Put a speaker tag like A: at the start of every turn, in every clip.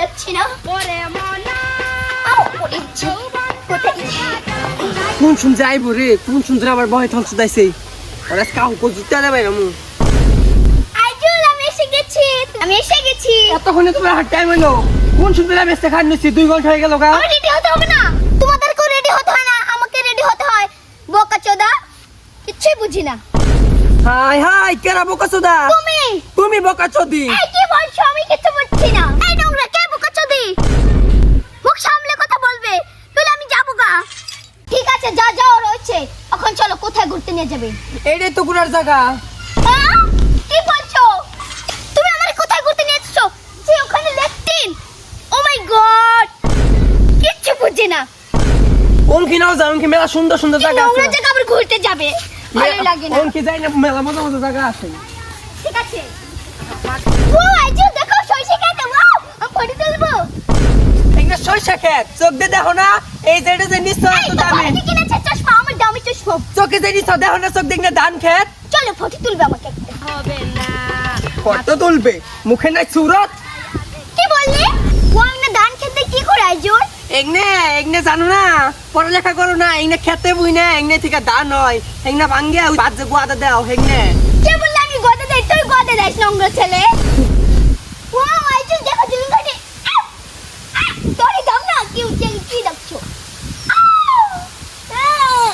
A: লাগছে না। আও পড়েছি কোথায়
B: কোন শুন যাইব রে? কোন কাউ কো জুতা দেবে না মু।
A: আইজুল আমি এসে গেছি। আমি এসে গেছি।
B: এতক্ষণে তোমার হাত টাইম হইল কোন আমি এসে খান নিচ্ছি দুই ঘণ্টা হয়ে গেল গা।
A: আমি রেডি হতে হবে না। তোমাদেরকেও রেডি হতে হয় না। আমাকে রেডি হতে হয়। বোকা চোদা কিচ্ছুই বুঝি না।
B: হাই হাই কেরা বোকা চোদা?
A: তুমি।
B: তুমি বোকা চোদি।
A: এই কি বলছো? আমি কিছু এখন চলো কোথায় ঘুরতে নিয়ে যাবে?
B: এইটাই তো ঘুরার জায়গা।
A: আহ? কি বলছো? তুমি আমারে কোথায় ঘুরতে নিয়ে এসেছ? যে ওখানে লেফটিন ও মাই গড! কিচ্ছু বুঝি না।
B: অঙ্কি নাও যা অঙ্কি মেলা সুন্দর সুন্দর
A: এই
B: জায়গা
A: নোংরা
B: আছে।
A: জায়গা আবার ঘুরতে যাবে? ভালো লাগে না।
B: অঙ্কি যাই না মেলা মজা মজা জায়গা আছে।
A: ঠিক আছে। ও আইজু দেখো সরষে খেতে ওয়াও আমি ফটো তুলবো।
B: এখানে সরষা খেত চোখ দিয়ে দেখো না এই যে এটা যে নিশ্চয়
A: এই
B: তো
A: আমার চশমা
B: চোখে দেখো না চোখ দেখলে ধান খেত।
A: চলো ফটো তুলবে আমাকে একটা।
B: কত তুলবে? মুখে নাই সুরত?
A: কি বললি? ও আমি না ধান খেতে কি করে আইজুর
B: এগনে এগনে জানো না পড়ালেখা করো না এগনে খেতে বুই না এগনে থেকে দান হয়। এগনে ভাঙ্গে বাদ যে গুয়াদা দাও হেগনে
A: কে বললে আমি গদে দেই তুই গদে দেস নোংরা ছেলে ও আইজুর দেখো তুমি ঘটে তোরে দাম না কি উঠে কি দেখছ আউ! আহ!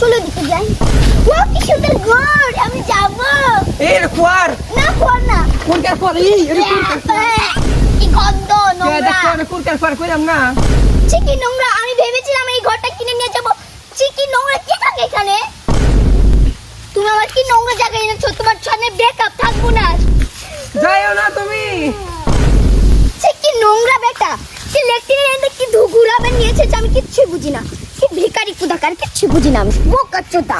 A: চলো দিকে যাই ও ঘর আমি যাব।
B: এই রে কুয়ার
A: না ঘর না।
B: কোনকার পর এই এর কোনকার
A: কি গন্ধ
B: কে
A: নোংরা।
B: দেখো না কোনকার পর কইরাম না।
A: চিকি নোংরা আমি ভেবেছিলাম এই ঘরটা কিনে নিয়ে যাব। চিকি নোংরা কি থাকে এখানে? তুমি আমার কি নোংরা জায়গায় এনেছো? তোমার সামনে ব্রেকআপ থাকব না।
B: যাইও না তুমি।
A: চিকি নোংরা বেটা কি লেকটিনে এনে কি ধুগুরাবে নিয়েছে আমি কিচ্ছু বুঝি না। কি ভিখারি কুদাকার কিচ্ছু বুঝি না আমি বোকা চোদা